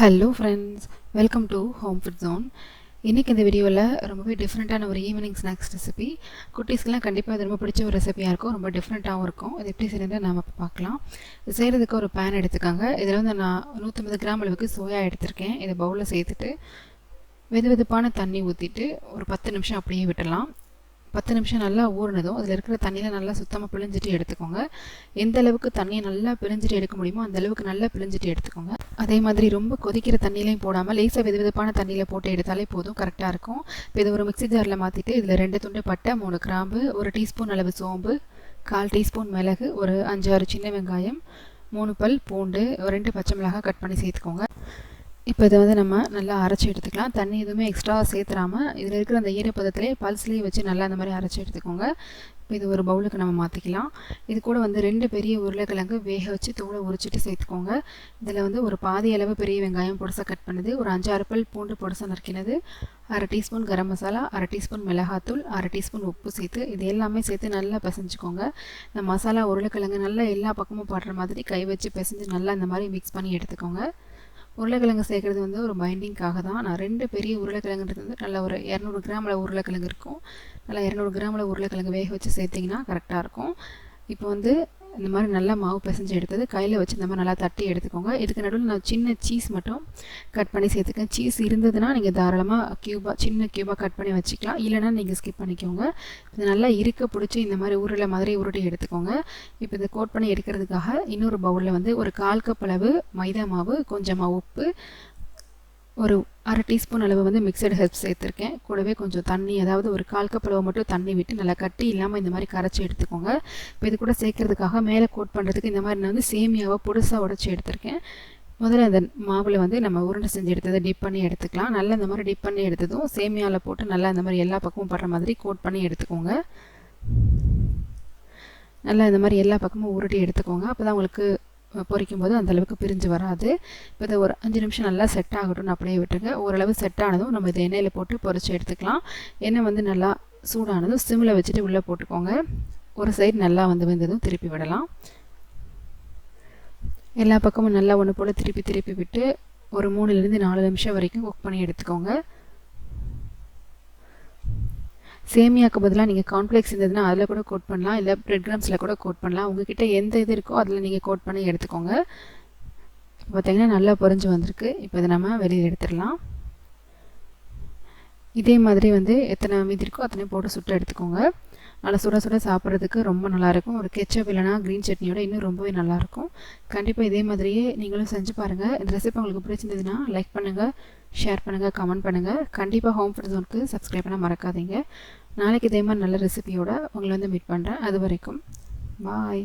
Hello friends welcome to home food zone இன்றைக்கி இந்த வீடியோவில் ரொம்பவே டிஃப்ரெண்ட்டான ஒரு ஈவினிங் ஸ்நாக்ஸ் ரெசிபி குட்டீஸ்க்கெலாம் கண்டிப்பாக அது ரொம்ப பிடிச்ச ஒரு ரெசிபியாக இருக்கும். ரொம்ப டிஃப்ரெண்ட்டாகவும் இருக்கும். இது எப்படி செய்யறது நாம் இப்போ பார்க்கலாம். செய்கிறதுக்கு ஒரு பேன் எடுத்துக்காங்க. இதில் வந்து நான் நூற்றம்பது கிராம் அளவுக்கு சோயா எடுத்திருக்கேன். இதை பவுலில் சேர்த்துட்டு வெது வெதுப்பான தண்ணி ஊற்றிட்டு ஒரு பத்து நிமிஷம் அப்படியே விட்டுடலாம். பத்து நிமிஷம் நல்லா ஊறினதும் அதில் இருக்கிற தண்ணியில் நல்லா சுத்தமாக பிழிஞ்சிட்டு எடுத்துக்கோங்க. எந்த அளவுக்கு தண்ணியை நல்லா பிழிஞ்சிட்டு எடுக்க முடியுமோ அந்த அளவுக்கு நல்லா பிழிஞ்சிட்டு எடுத்துக்கோங்க. அதே மாதிரி ரொம்ப கொதிக்கிற தண்ணியிலையும் போடாமல் லேசாக வெது வெதுப்பான தண்ணியில் போட்டு எடுத்தாலே போதும் கரெக்டாக இருக்கும். இப்போ இது ஒரு மிக்ஸி ஜாரில் மாற்றிட்டு இதில் ரெண்டு துண்டு பட்டை மூணு கிராம்பு ஒரு டீஸ்பூன் அளவு சோம்பு கால் டீஸ்பூன் மிளகு ஒரு அஞ்சாறு சின்ன வெங்காயம் மூணு பல் பூண்டு ஒரு ரெண்டு பச்சை மிளகாய் கட் பண்ணி சேர்த்துக்கோங்க. இப்போ இதை வந்து நம்ம நல்லா அரைச்சி எடுத்துக்கலாம். தண்ணி எதுவுமே எக்ஸ்ட்ரா சேர்த்துறாமல் இதில் இருக்கிற அந்த ஈரப்பதத்திலே பல்ஸ்லேயே வச்சு நல்லா அந்த மாதிரி அரைச்சி எடுத்துக்கோங்க. இப்போ இது ஒரு பவுலுக்கு நம்ம மாற்றிக்கலாம் இது கூட வந்து ரெண்டு பெரிய உருளைக்கிழங்கு வேக வச்சு தூளை உரிச்சிட்டு சேர்த்துக்கோங்க. இதில் வந்து ஒரு பாதி அளவு பெரிய வெங்காயம் பொடிசாக கட் பண்ணுது. ஒரு அஞ்சாறு பல் பூண்டு பொடிசாக நறுக்கினது. அரை டீஸ்பூன் கரம் மசாலா அரை டீஸ்பூன் மிளகாத்தூள் அரை டீஸ்பூன் உப்பு சேர்த்து இது எல்லாமே சேர்த்து நல்லா பிசைஞ்சுக்கோங்க. இந்த மசாலா உருளைக்கிழங்கு நல்லா எல்லா பக்கமும் பாடுற மாதிரி கை வச்சு பிசைஞ்சு நல்லா இந்த மாதிரி மிக்ஸ் பண்ணி எடுத்துக்கோங்க. உருளைக்கிழங்கு சேர்க்குறது வந்து ஒரு பைண்டிங்காக தான். நான் ரெண்டு பெரிய உருளைக்கிழங்குன்றது வந்து நல்ல ஒரு இரநூறு கிராமில் உருளைக்கிழங்கு இருக்கும். நல்லா இரநூறு கிராமில் உருளைக்கிழங்கு வேக வச்சு சேர்த்திங்கன்னா கரெக்டாக இருக்கும். இப்போ வந்து இந்த மாதிரி நல்லா மாவு பிசைஞ்சு எடுத்தது. கையில் வச்சு இந்த மாதிரி நல்லா தட்டி எடுத்துக்கோங்க. இதுக்கு நடுவில் நான் சின்ன சீஸ் மட்டும் கட் பண்ணி சேர்த்துக்கேன். சீஸ் இருந்ததுன்னா நீங்கள் தாராளமாக க்யூபாக சின்ன க்யூபாக கட் பண்ணி வச்சுக்கலாம். இல்லைனா நீங்கள் ஸ்கிப் பண்ணிக்கோங்க. இது நல்லா இருக்க பிடிச்சி இந்த மாதிரி உருளை மாதிரி உருட்டி எடுத்துக்கோங்க. இப்போ இதை கோட் பண்ணி எடுக்கிறதுக்காக இன்னொரு பவுலில் வந்து ஒரு கால் கப் அளவு மைதா மாவு கொஞ்சமாக உப்பு ஒரு அரை டீஸ்பூன் அளவு வந்து மிக்சடு ஹெல்ப் சேர்த்துருக்கேன். கூடவே கொஞ்சம் தண்ணி அதாவது ஒரு கால் கப் அளவு மட்டும் தண்ணி விட்டு நல்லா கட்டி இல்லாமல் இந்த மாதிரி கரைச்சி எடுத்துக்கோங்க. இப்போ இது கூட சேர்க்கறதுக்காக மேலே கோட் பண்ணுறதுக்கு இந்த மாதிரி நான் வந்து சேமியாவை புதுசாக உடச்சி எடுத்திருக்கேன். முதல்ல அந்த மாவில் வந்து நம்ம உருண்டை செஞ்சு எடுத்ததை டிப் பண்ணி எடுத்துக்கலாம். நல்லா இந்த மாதிரி டிப் பண்ணி எடுத்ததும் சேமியாவில் போட்டு நல்லா இந்த மாதிரி எல்லா பக்கமும் படுற மாதிரி கோட் பண்ணி எடுத்துக்கோங்க. நல்லா இந்த மாதிரி எல்லா பக்கமும் உருட்டி எடுத்துக்கோங்க. அப்போ தான் உங்களுக்கு பொரிக்கும் போது அந்தளவுக்கு பிரிஞ்சு வராது. இப்போ இதை ஒரு அஞ்சு நிமிஷம் நல்லா செட் ஆகட்டும்னு அப்படியே விட்டுருங்க. ஓரளவு செட் ஆனதும் நம்ம இதை எண்ணெயில் போட்டு பொறிச்சு எடுத்துக்கலாம். எண்ணெய் வந்து நல்லா சூடானதும் சிம்மில் வச்சுட்டு உள்ளே போட்டுக்கோங்க. ஒரு சைடு நல்லா வந்து வெந்ததும் திருப்பி விடலாம். எல்லா பக்கமும் நல்லா ஒன்று போல் திருப்பி திருப்பி விட்டு ஒரு மூணுலேருந்து நாலு நிமிஷம் வரைக்கும் குக் பண்ணி எடுத்துக்கோங்க. சேமியாக்கு பதிலாக நீங்கள் கான்ஃப்ளெக்ஸ் இருந்ததுன்னா அதில் கூட கோட் பண்ணலாம். இல்லை ப்ரெட் கிராம்ஸில் கூட கோட் பண்ணலாம். உங்ககிட்ட எந்த இது இருக்கோ அதில் நீங்கள் கோட் பண்ணி எடுத்துக்கோங்க. இப்போ பார்த்தீங்கன்னா நல்லா பொறிஞ்சு வந்திருக்கு. இப்போ இதை நம்ம வெளியில் எடுத்துடலாம். இதே மாதிரி வந்து எத்தனை மீதி இருக்கோ அத்தனை போட்டு சுட்டு எடுத்துக்கோங்க. நல்லா சுட சுட சாப்பிட்றதுக்கு ரொம்ப நல்லாயிருக்கும். ஒரு கெச்சப் இல்லைனா க்ரீன் சட்னியோட இன்னும் ரொம்பவே நல்லாயிருக்கும். கண்டிப்பாக இதே மாதிரியே நீங்களும் செஞ்சு பாருங்கள் இந்த ரெசிபி உங்களுக்கு பிடிச்சிருந்ததுன்னா லைக் பண்ணுங்கள் ஷேர் பண்ணுங்கள் கமெண்ட் பண்ணுங்கள் கண்டிப்பாக ஹோம் ஃபுட் ஜோனுக்கு சப்ஸ்கிரைப் பண்ண மறக்காதீங்க. நாளைக்கு இதே மாதிரி நல்ல ரெசிபியோட உங்களை வந்து மீட் பண்ணுறேன் அது வரைக்கும் பாய்